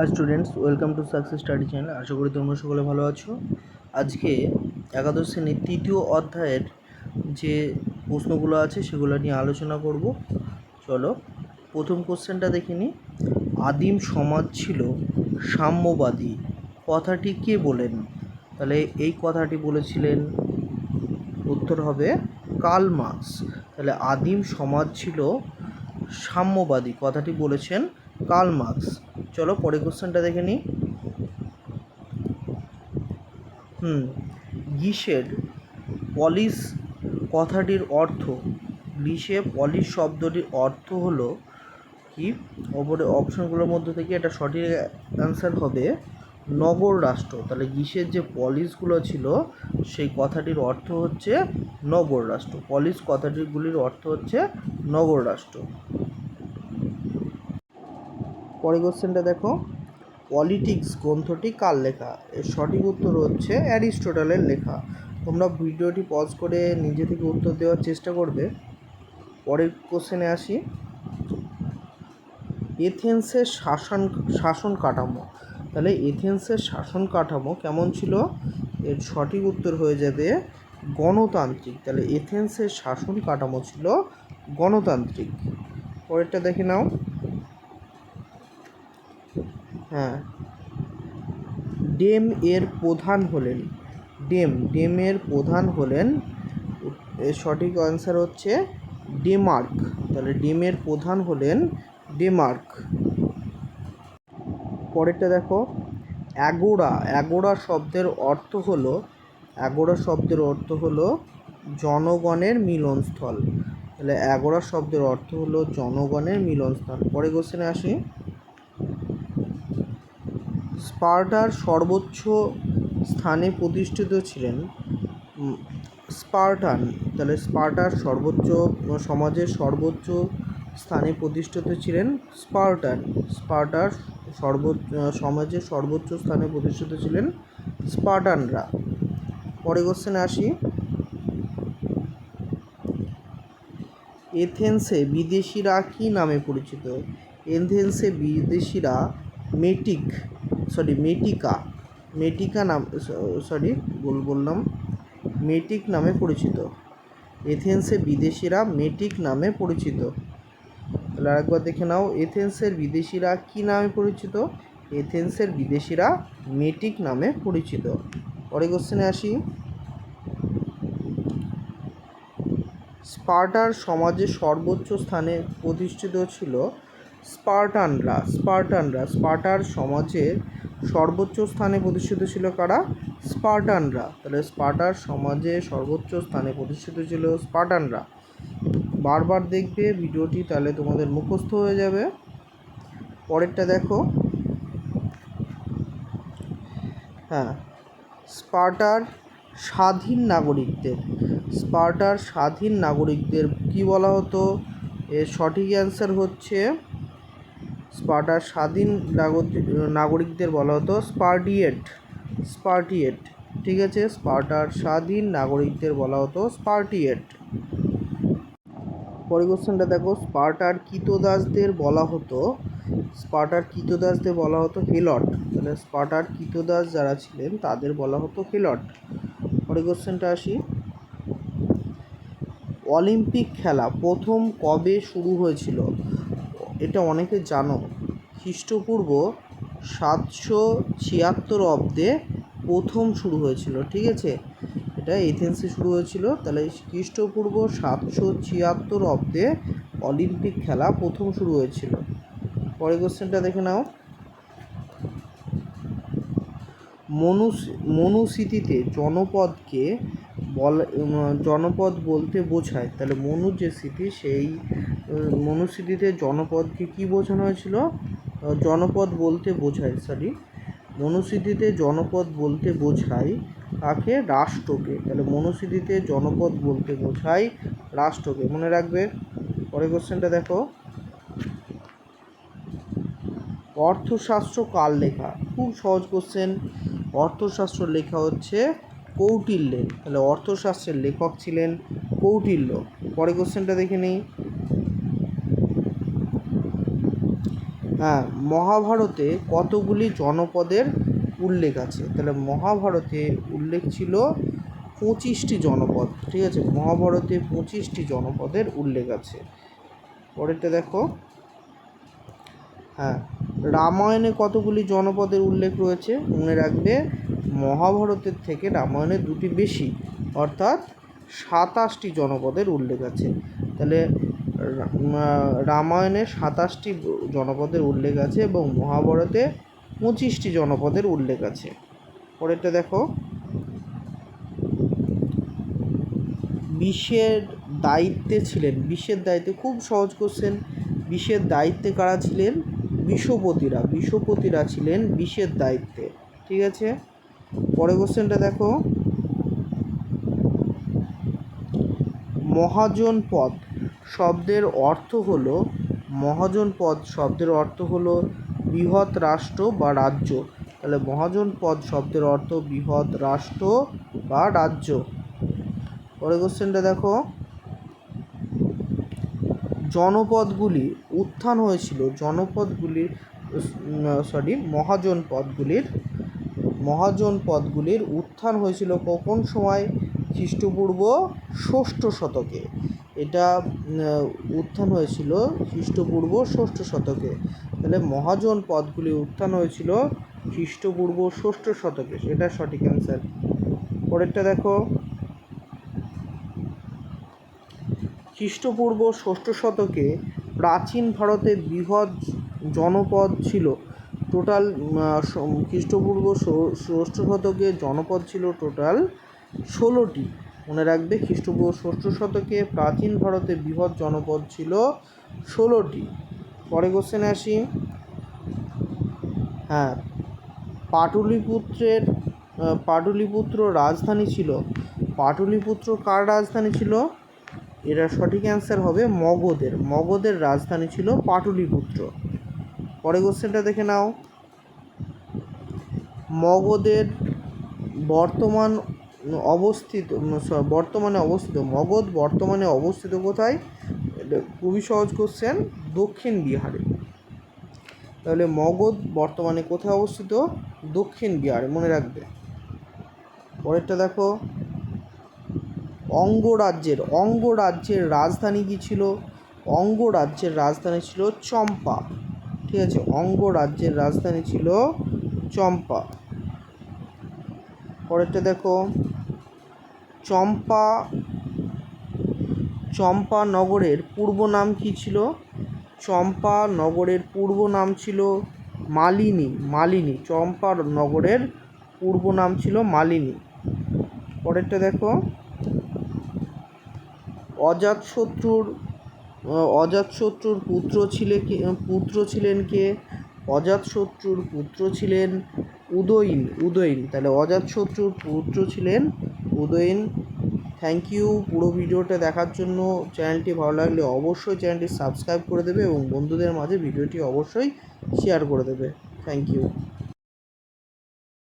Hi students welcome to success study channel আশা করি তোমরা সকলে ভালো আছো। আজকে একাদশ শ্রেণির তৃতীয় অধ্যায়ের যে প্রশ্নগুলো আছে, সেগুলো নিয়ে আলোচনা করব। চলো, প্রথম কোশ্চেনটা দেখে নিই আদিম সমাজ ছিল সাম্যবাদী। কথাটি কে বলেন? তাহলে এই কথাটি বলেছিলেন, উত্তর হবে কার্ল মার্কস। তাহলে আদিম সমাজ ছিল সাম্যবাদী। কথাটি বলেছেন কার্ল মার্কস। চলো পরের কোশ্চেনটা দেখে নিই। হুম গ্রীষের পলিশ কথাটির অর্থ গ্রীষে পলিশ শব্দটির অর্থ হলো কি? ওপরে অপশনগুলোর মধ্যে থেকে এটা সঠিক অ্যান্সার হবে নগর রাষ্ট্র। তাহলে গ্রীষের যে পলিশগুলো ছিল, সেই কথাটির অর্থ হচ্ছে নগর রাষ্ট্র। পলিশ কথাটিগুলির অর্থ হচ্ছে নগর রাষ্ট্র। পরের কোশ্চেনটা দেখো। পলিটিক্স গ্রন্থটি কার লেখা? এর সঠিক উত্তর হচ্ছে অ্যারিস্টোটলের লেখা। তোমরা ভিডিওটি পজ করে নিজে থেকে উত্তর দেওয়ার চেষ্টা করবে। পরের কোশ্চেনে আসি। এথেন্সের শাসন শাসন কাঠামো। তাহলে এথেন্সের শাসন কাঠামো কেমন ছিল? এর সঠিক উত্তর হয়ে যাবে গণতান্ত্রিক। তাহলে এথেন্সের শাসন কাঠামো ছিল গণতান্ত্রিক। পরেরটা দেখে নাও। হ্যাঁ। ডেম এর প্রধান হলেন, ডেম, ডেমের প্রধান হলেন সঠিক আনসার হচ্ছে ডেমার্ক। তাহলে ডেমের প্রধান হলেন ডেমার্ক। পরেরটা দেখো, অ্যাগোরা অ্যাগোরা শব্দের অর্থ হলো, অ্যাগোরা শব্দের অর্থ হলো জনগণের মিলনস্থল। তাহলে অ্যাগোরা শব্দের অর্থ হলো জনগণের মিলনস্থল। পরে কোশ্চেনে আসি। স্পার্টার সর্বোচ্চ স্থানে প্রতিষ্ঠিত ছিলেন স্পার্টান, তাহলে স্পার্টার সর্বোচ্চ সমাজের সর্বোচ্চ স্থানে প্রতিষ্ঠিত ছিলেন স্পার্টান। স্পার্টার সর্বোচ্চ সমাজের সর্বোচ্চ স্থানে প্রতিষ্ঠিত ছিলেন স্পার্টানরা। পরে কোশ্চেনে আসি। এথেন্সে বিদেশিরা কী নামে পরিচিত? এথেন্সে বিদেশিরা মেটিক সরি, মেটিকা মেটিকা নাম সরি, ভুল বললাম, মেটিক নামে পরিচিত। এথেন্সে বিদেশিরা মেটিক নামে পরিচিত। তাহলে আরেকবার দেখে নাও, এথেন্সের বিদেশিরা কী নামে পরিচিত? এথেন্সের বিদেশিরা মেটিক নামে পরিচিত। পরে কোশ্চেনে আসি। স্পার্টার সমাজের সর্বোচ্চ স্থানে প্রতিষ্ঠিত ছিল স্পার্টানরা স্পার্টানরা, স্পার্টার সমাজের সর্বোচ্চ স্থানে প্রতিষ্ঠিত ছিল কারা? স্পার্টানরা। তাহলে স্পার্টার সমাজে সর্বোচ্চ স্থানে প্রতিষ্ঠিত ছিল স্পার্টানরা। বারবার দেখবে ভিডিওটি তাহলে তোমাদের মুখস্থ হয়ে যাবে। পরেরটা দেখো। হ্যাঁ স্পার্টার স্বাধীন নাগরিকদের। স্পার্টার স্বাধীন নাগরিকদের কি বলা হতো? এর সঠিক অ্যান্সার হচ্ছে স্পার্টার স্বাধীন নাগরিক নাগরিকদের বলা হতো স্পার্টিয়েট স্পার্টিয়েট, ঠিক আছে? স্পার্টার স্বাধীন নাগরিকদের বলা হতো স্পার্টিয়েট। পরের কোশ্চেনটা দেখো, স্পার্টার কৃতদাসদের বলা হতো, স্পার্টার কৃতদাসদের বলা হতো হেলট। তাহলে স্পার্টার কৃতদাস যারা ছিলেন, তাদের বলা হতো হেলট। পরের কোশ্চেনটা আসি। অলিম্পিক খেলা প্রথম কবে শুরু হয়েছিল? এটা অনেকে জানো। খ্রিস্টপূর্ব সাতশো ছিয়াত্তর অব্দে প্রথম শুরু হয়েছিল, ঠিক আছে? এটা এথেন্সে শুরু হয়েছিল। তাহলে খ্রিস্টপূর্ব সাতশো ছিয়াত্তর অব্দে অলিম্পিক খেলা প্রথম শুরু হয়েছিল। পরের কোশ্চেনটা দেখে নাও। মনুস- মনুস্মৃতিতে জনপদকে বল জনপদ বলতে বোঝায়। তাহলে মনুর যে স্মৃতি সেই, মনুস্মৃতিতে জনপদকে কি বোঝানো হয়েছিল? জনপদ বলতে বোঝায় সরি মনুস্মৃতিতে জনপদ বলতে বোঝায় কাকে? রাষ্ট্রকে। তাহলে মনুস্মৃতিতে জনপদ বলতে বোঝায় রাষ্ট্রকে। মনে রাখবে, পরের কোশ্চেনটা দেখো। অর্থশাস্ত্র কার লেখা? খুব সহজ কোশ্চেন অর্থশাস্ত্র লেখা হচ্ছে কৌটিল্যের। তাহলে অর্থশাস্ত্রের লেখক ছিলেন কৌটিল্য। পরের কোশ্চেনটা দেখে নিই। হ্যাঁ মহাভারতে কতগুলি জনপদের উল্লেখ আছে? তাহলে মহাভারতে উল্লেখ ছিল পঁচিশটি জনপদ, ঠিক আছে? মহাভারতে পঁচিশটি জনপদের উল্লেখ আছে। পরেরটা দেখো। হ্যাঁ রামায়ণে কতগুলি জনপদের উল্লেখ রয়েছে? মনে রাখবে, মহাভারতের থেকে রামায়ণে দুটি বেশি, অর্থাৎ সাতাশটি জনপদের উল্লেখ আছে। তাহলে রামায়ণে সাতাশটি জনপদের উল্লেখ আছে এবং মহাভারতে পঁচিশটি জনপদের উল্লেখ আছে। পরেরটা দেখো। বিশ্বের দায়িত্বে ছিলেন। বিশ্বের দায়িত্বে খুব সহজ কোশ্চেন বিশ্বের দায়িত্বে কারা ছিলেন? বিশ্বপতিরা বিশ্বপতিরা ছিলেন বিশ্বের দায়িত্বে। ঠিক আছে? পরের কোশ্চেনটা দেখো। মহাজন পদ। শব্দের অর্থ হলো মহাজনপদ শব্দের অর্থ হলো বৃহৎ রাষ্ট্র বা রাজ্য। তাহলে মহাজনপদ শব্দের অর্থ বৃহৎ রাষ্ট্র বা রাজ্য। পরের কোশ্চেনটা দেখো। জনপদগুলি উত্থান হয়েছিল। জনপদগুলির সরি মহাজন পদগুলির মহাজন পদগুলির উত্থান হয়েছিল কখন সময়? খ্রিস্টপূর্ব ষষ্ঠ শতকে। এটা উত্থান হয়েছিল খ্রিস্টপূর্ব ষষ্ঠ শতকে। তাহলে মহাজন পদগুলি উত্থান হয়েছিল খ্রিস্টপূর্ব ষষ্ঠ শতকে। সেটা সঠিক অ্যান্সার পরেরটা দেখো। খ্রিস্টপূর্ব ষষ্ঠ শতকে প্রাচীন ভারতে বৃহৎ জনপদ ছিল। টোটাল খ্রিস্টপূর্ব ষষ্ঠ শতকে জনপদ ছিল টোটাল ষোলোটি। মনে রাখবে, খ্রিস্টপূর্ব ষষ্ঠ শতকে প্রাচীন ভারতে বৃহৎ জনপদ ছিল ষোলোটি। পরে কোশ্চেনে আসি। হ্যাঁ পাটলিপুত্রের পাটলিপুত্র রাজধানী ছিল। পাটলিপুত্র কার রাজধানী ছিল? এরা সঠিক অ্যান্সার হবে মগধের। মগধের রাজধানী ছিল পাটলিপুত্র। পরে কোশ্চেনটা দেখে নাও। মগধের বর্তমান অবস্থিত বর্তমানে অবস্থিত, মগধ বর্তমানে অবস্থিত কোথায়? খুবই সহজ কোশ্চেন দক্ষিণ বিহারে। তাহলে মগধ বর্তমানে কোথায় অবস্থিত? দক্ষিণ বিহারে, মনে রাখবে। পরেরটা দেখো। অঙ্গরাজ্যের অঙ্গরাজ্যের রাজধানী কী ছিল? অঙ্গরাজ্যের রাজধানী ছিল চম্পা। ঠিক আছে অঙ্গরাজ্যের রাজধানী ছিল চম্পা। পরেরটা দেখো। চম্পা চম্পা নগরের পূর্ব নাম কী ছিল? চম্পা নগরের পূর্ব নাম ছিল মালিনী মালিনী। চম্পা নগরের পূর্ব নাম ছিল মালিনী। পরেরটা দেখো। অজাতশত্রুর অজাতশত্রুর পুত্র ছিলে পুত্র ছিলেন কে? অজাতশত্রুর পুত্র ছিলেন উদয়ীন উদয়ীন। তাহলে অজাতশত্রুর পুত্র ছিলেন উদয়ীন। থ্যাংক ইউ পুরো ভিডিওটা দেখার জন্য। চ্যানেলটি ভালো লাগলে অবশ্যই চ্যানেলটি সাবস্ক্রাইব করে দেবে এবং বন্ধুদের মাঝে ভিডিওটি অবশ্যই শেয়ার করে দেবে। Thank you